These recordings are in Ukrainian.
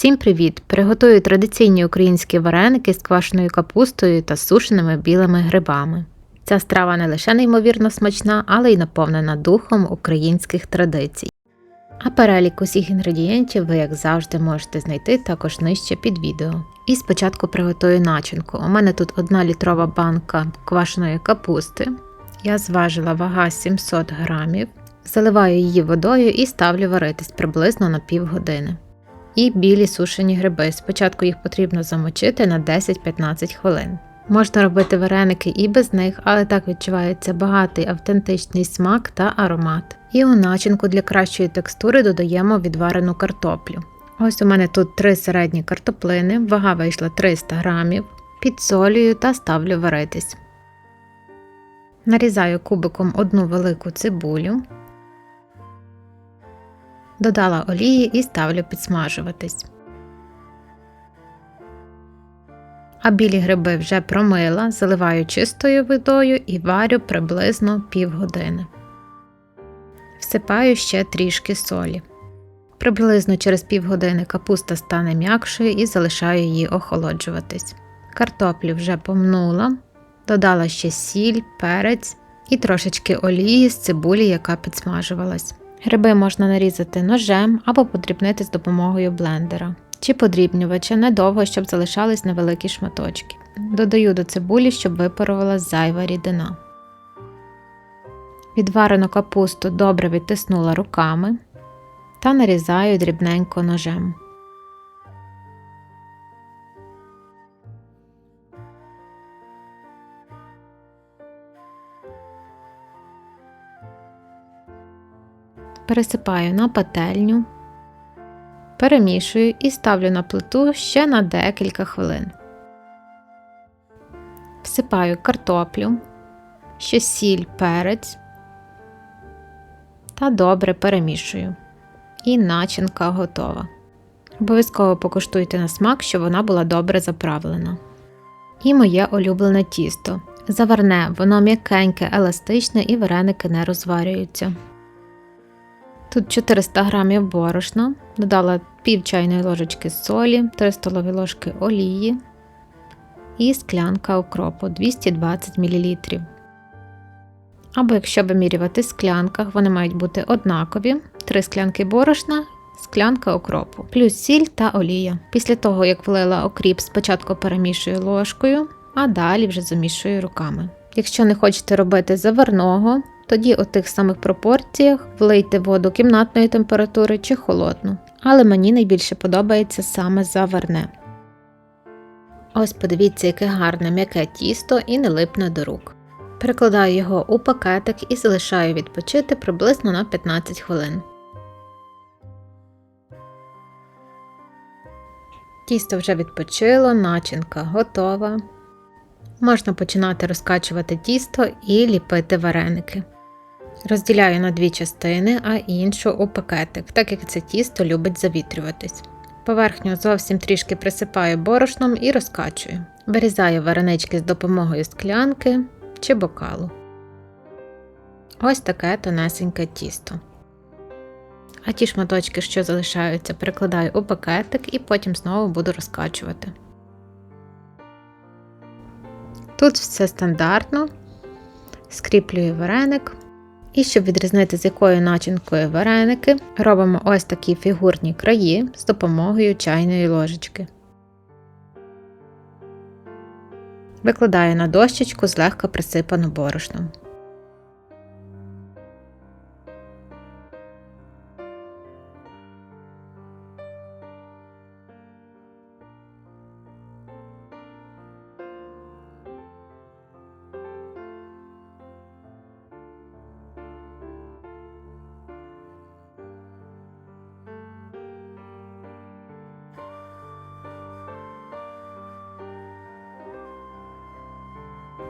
Всім привіт! Приготую традиційні українські вареники з квашеною капустою та сушеними білими грибами. Ця страва не лише неймовірно смачна, але й наповнена духом українських традицій. А перелік усіх інгредієнтів ви, як завжди, можете знайти також нижче під відео. І спочатку приготую начинку. У мене тут 1 літрова банка квашеної капусти. Я зважила вага 700 грамів, заливаю її водою і ставлю варитись приблизно на півгодини. І білі сушені гриби. Спочатку їх потрібно замочити на 10-15 хвилин. Можна робити вареники і без них, але так відчувається багатий автентичний смак та аромат. І у начинку для кращої текстури додаємо відварену картоплю. Ось у мене тут три середні картоплини, вага вийшла 300 грамів, підсолюю та ставлю варитись. Нарізаю кубиком одну велику цибулю, додала олії і ставлю підсмажуватись. А білі гриби вже промила, заливаю чистою водою і варю приблизно півгодини. Всипаю ще трішки солі. Приблизно через півгодини капуста стане м'якшою і залишаю її охолоджуватись. Картоплю вже помнула, додала ще сіль, перець і трошечки олії з цибулі, яка підсмажувалась. Гриби можна нарізати ножем або подрібнити з допомогою блендера чи подрібнювача недовго, щоб залишались невеликі шматочки. Додаю до цибулі, щоб випарувала зайва рідина. Відварену капусту добре відтиснула руками та нарізаю дрібненько ножем. Пересипаю на пательню, перемішую і ставлю на плиту ще на декілька хвилин. Всипаю картоплю, ще сіль, перець та добре перемішую. І начинка готова. Обов'язково покуштуйте на смак, щоб вона була добре заправлена. І моє улюблене тісто. Заварне, воно м'якеньке, еластичне і вареники не розварюються. Тут 400 г борошна, додала пів чайної ложечки солі, 3 столові ложки олії і склянка укропу 220 мл. Або якщо вимірювати в склянках, вони мають бути однакові: 3 склянки борошна, склянка окропу, плюс сіль та олія. Після того, як влила окріп, спочатку перемішую ложкою, а далі вже замішую руками. Якщо не хочете робити заварного, тоді у тих самих пропорціях влийте воду кімнатної температури чи холодну. Але мені найбільше подобається саме заварне. Ось подивіться, яке гарне м'яке тісто і не липне до рук. Перекладаю його у пакетик і залишаю відпочити приблизно на 15 хвилин. Тісто вже відпочило, начинка готова. Можна починати розкачувати тісто і ліпити вареники. Розділяю на дві частини, а іншу у пакетик, так як це тісто любить завітрюватись. Поверхню зовсім трішки присипаю борошном і розкачую. Вирізаю варенички з допомогою склянки чи бокалу. Ось таке тонесеньке тісто. А ті шматочки, що залишаються, перекладаю у пакетик і потім знову буду розкачувати. Тут все стандартно, скріплюю вареник. І щоб відрізнити, з якою начинкою вареники, робимо ось такі фігурні краї з допомогою чайної ложечки. Викладаю на дощечку злегка присипану борошном.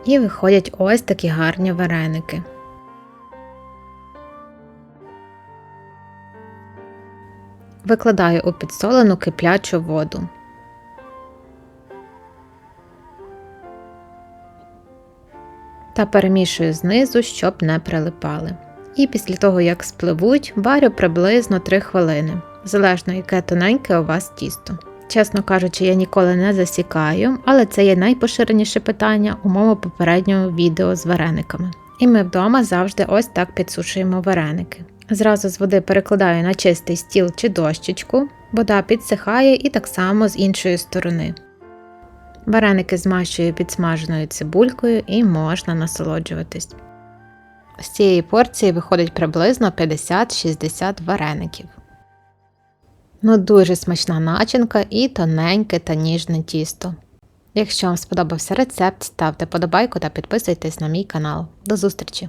І виходять ось такі гарні вареники. Викладаю у підсолену киплячу воду. Та перемішую знизу, щоб не прилипали. І після того, як спливуть, варю приблизно 3 хвилини. залежно яке тоненьке у вас тісто. Чесно кажучи, я ніколи не засікаю, але це є найпоширеніше питання у моєму попередньому відео з варениками. І ми вдома завжди ось так підсушуємо вареники. Зразу з води перекладаю на чистий стіл чи дощечку, вода підсихає і так само з іншої сторони. Вареники змащую підсмаженою цибулькою і можна насолоджуватись. З цієї порції виходить приблизно 50-60 вареників. Ну, дуже смачна начинка і тоненьке та ніжне тісто. Якщо вам сподобався рецепт, ставте подобайку та підписуйтесь на мій канал. До зустрічі!